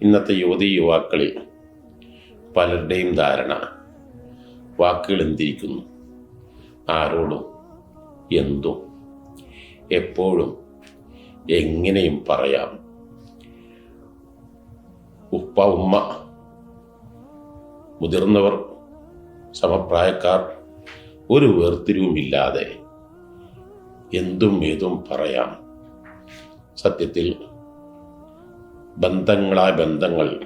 ഇന്നത്തെ യുവതി യുവാക്കളിൽ പലരുടെയും ധാരണ വാക്കുകൾ എന്തിരിക്കുന്നു? ആരോടും എന്തും? എപ്പോഴും എങ്ങനെയും പറയാം. ഉപ്പ ഉമ്മ മുതിർന്നവർ സമപ്രായക്കാർ ഒരു വേർതിരിവുമില്ലാതെ എന്തും ഏതും പറയാം. സത്യത്തിൽ ബന്ധങ്ങളായ ബന്ധങ്ങൾ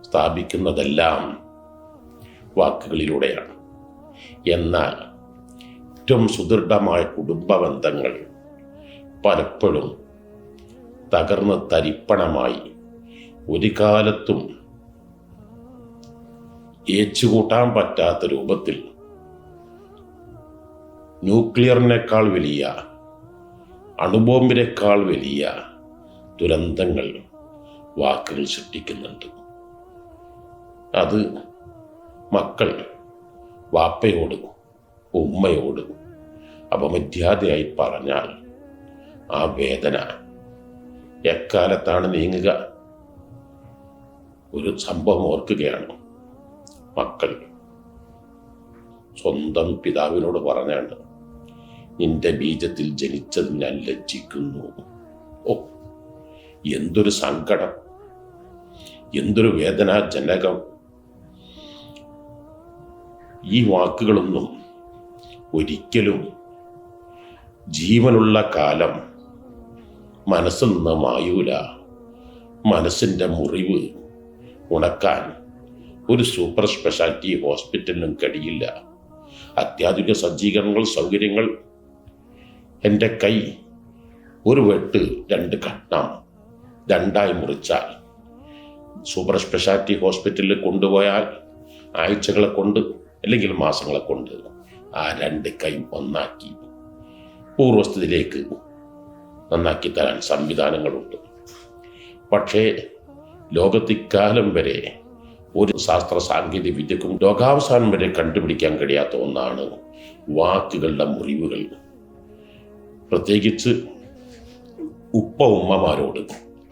സ്ഥാപിക്കുന്നതെല്ലാം വാക്കുകളിലൂടെയാണ്. എന്നാൽ ഏറ്റവും സുദൃഢമായ കുടുംബ ബന്ധങ്ങൾ പലപ്പോഴും തകർന്ന് തരിപ്പണമായി ഒരു കാലത്തും ഏച്ചുകൂട്ടാൻ പറ്റാത്ത രൂപത്തിൽ ന്യൂക്ലിയറിനേക്കാൾ വലിയ അണുബോംബിനേക്കാൾ വലിയ ദുരന്തങ്ങൾ വാക്കുകൾ സൃഷ്ടിക്കുന്നുണ്ട്. അത് മക്കൾ വാപ്പയോട് ഉമ്മയോട് അപമര്യാദയായി പറഞ്ഞാൽ ആ വേദന എക്കാലത്താണ് നീങ്ങുക. ഒരു സംഭവം ഓർക്കുകയാണ് മക്കൾ. സ്വന്തം പിതാവിനോട് പറഞ്ഞാണ് നിന്റെ ബീജത്തിൽ ജനിച്ചത് ഞാൻ ലജ്ജിക്കുന്നു. ഓ എന്തൊരു സങ്കടം. എന്തൊരു വേദനാജനകം. ഈ വാക്കുകളൊന്നും ഒരിക്കലും ജീവനുള്ള കാലം മനസ്സിൽ നിന്ന് മായൂല. മനസ്സിന്റെ മുറിവ് ഉണക്കാൻ ഒരു സൂപ്പർ സ്പെഷ്യാലിറ്റി ഹോസ്പിറ്റലിനും കഴിയില്ല. അത്യാധുനിക സജ്ജീകരണങ്ങൾ സൗകര്യങ്ങൾ. എന്റെ കൈ ഒരു വെട്ട് രണ്ട് ഘട്ടം രണ്ടായി മുറിച്ചാൽ സൂപ്പർ സ്പെഷ്യാലിറ്റി ഹോസ്പിറ്റലിൽ കൊണ്ടുപോയാൽ ആഴ്ചകളെ കൊണ്ട് അല്ലെങ്കിൽ മാസങ്ങളെ കൊണ്ട് ആ രണ്ട് കൈ ഒന്നാക്കി പൂർവസ്ഥിതിയിലേക്ക് നന്നാക്കി തരാൻ സംവിധാനങ്ങളുണ്ട്. പക്ഷേ ലോകത്തിക്കാലം വരെ ഒരു ശാസ്ത്ര സാങ്കേതിക വിദ്യക്കും ലോകാവസാനം വരെ കണ്ടുപിടിക്കാൻ കഴിയാത്ത ഒന്നാണ് വാക്കുകളുടെ മുറിവുകൾ. പ്രത്യേകിച്ച് ഉപ്പ ഉമ്മമാരോട്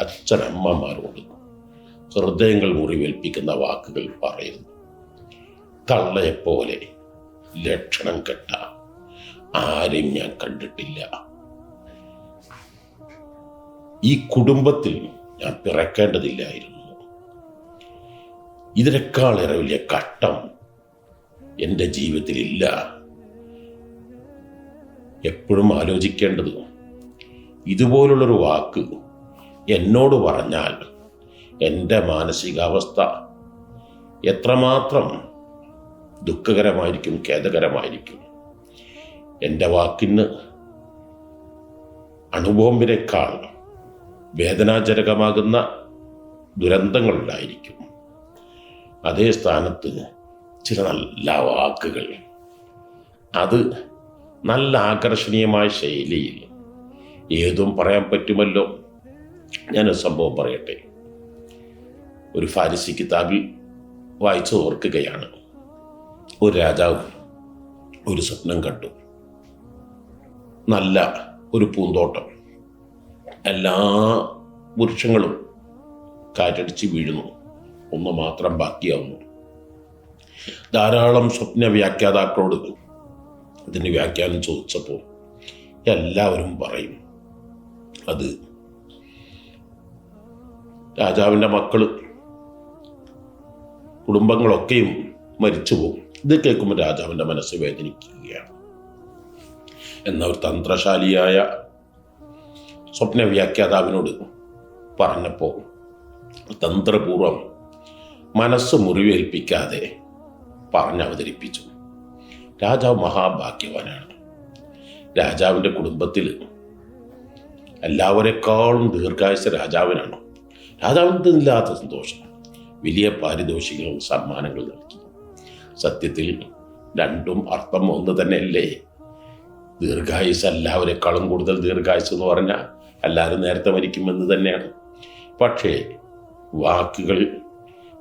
അച്ഛനമ്മമാരോട് ഹൃദയങ്ങൾ മുറിവേൽപ്പിക്കുന്ന വാക്കുകൾ പറയുന്നു. തള്ളയെപ്പോലെ ലക്ഷണം കെട്ട ആരെയും ഞാൻ കണ്ടിട്ടില്ല. ഈ കുടുംബത്തിൽ ഞാൻ പിറക്കേണ്ടതില്ലായിരുന്നു. ഇതിനേക്കാളേറെ വലിയ ഘട്ടം എന്റെ ജീവിതത്തിലില്ല. എപ്പോഴും ആലോചിക്കേണ്ടത് ഇതുപോലുള്ളൊരു വാക്ക് എന്നോട് പറഞ്ഞാൽ എന്റെ മാനസികാവസ്ഥ എത്രമാത്രം ദുഃഖകരമായിരിക്കും ഖേദകരമായിരിക്കും. എന്റെ വാക്കിന് അണുബോംബിനേക്കാൾ വേദനാജനകമാകുന്ന ദുരന്തങ്ങളുണ്ടായിരിക്കും അതേ സ്ഥാനത്ത് ചില നല്ല വാക്കുകൾ. അത് നല്ല ആകർഷണീയമായ ശൈലിയിൽ. ഏതും പറയാൻ പറ്റുമല്ലോ. ഞാൻ സംഭവം പറയട്ടെ. ഒരു ഫാരിസി കിതാബിൽ വായിച്ചു ഓർക്കുകയാണ്. ഒരു രാജാവ് ഒരു സ്വപ്നം കണ്ടു. നല്ല ഒരു പൂന്തോട്ടം. എല്ലാ വൃക്ഷങ്ങളും കാറ്റടിച്ച് വീഴുന്നു. ഒന്ന് മാത്രം ബാക്കിയാവുന്നു. ധാരാളം സ്വപ്ന വ്യാഖ്യാതാക്കളോട് ഇതിന് വ്യാഖ്യാനം ചോദിച്ചപ്പോൾ എല്ലാവരും പറയും അത് രാജാവിന്റെ മക്കൾ കുടുംബങ്ങളൊക്കെയും മരിച്ചുപോകും. ഇത് കേൾക്കുമ്പോൾ രാജാവിന്റെ മനസ്സ് വേദനിക്കുകയാണ്. എന്ന ഒരു തന്ത്രശാലിയായ സ്വപ്ന വ്യാഖ്യാതാവിനോട് പറഞ്ഞപ്പോൾ തന്ത്രപൂർവം മനസ്സ് മുറിവേൽപ്പിക്കാതെ പറഞ്ഞവതരിപ്പിച്ചു രാജാവ് മഹാഭാഗ്യവാനാണ്. രാജാവിന്റെ കുടുംബത്തിൽ എല്ലാവരെക്കാളും ദീർഘായുസ രാജാവിനാണ്. രാജാവിന് ഇല്ലാത്ത സന്തോഷം. വലിയ പാരിതോഷികവും സമ്മാനങ്ങൾ നൽകി. സത്യത്തിൽ രണ്ടും അർത്ഥം ഒന്ന് തന്നെയല്ലേ? ദീർഘായുസ് എല്ലാവരെക്കാളും കൂടുതൽ ദീർഘായുസ് എന്ന് പറഞ്ഞാൽ എല്ലാവരും നേരത്തെ മരിക്കുമെന്ന് തന്നെയാണ്. പക്ഷേ വാക്കുകൾ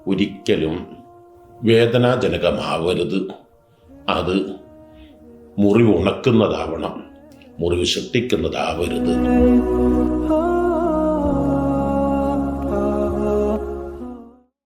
ഒരിക്കലും വേദനാജനകമാവരുത്. അത് മുറിവ് ഉണക്കുന്നതാവണം മുറിവ് സൃഷ്ടിക്കുന്നതാവരുത്.